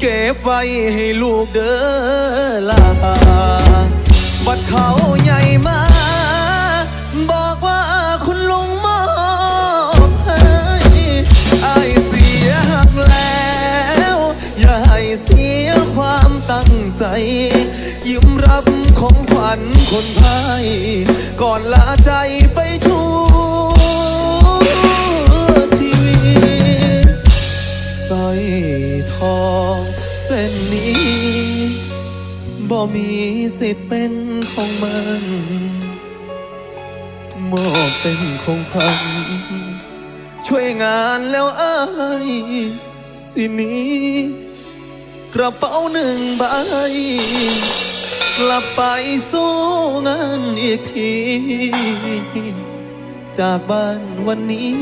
เก็บไว้ให้ลูกเด้อลาบัดเขาใหญ่มา บอกว่าคุณลุงมอบให้อายเสียหักแล้ว อย่าให้เสียความตั้งใจ ยิ้มรับของขวัญคนไทยก่อนลาใจไป อยทองเส้นนี้ บ่มีสิทธิ์เป็นของมันมอบเป็นของขวัญช่วยงานแล้วอายสิหนี้ กระเป๋าหนึ่งใบ กลับไปสู้งานอีกที จากบ้านวันนี้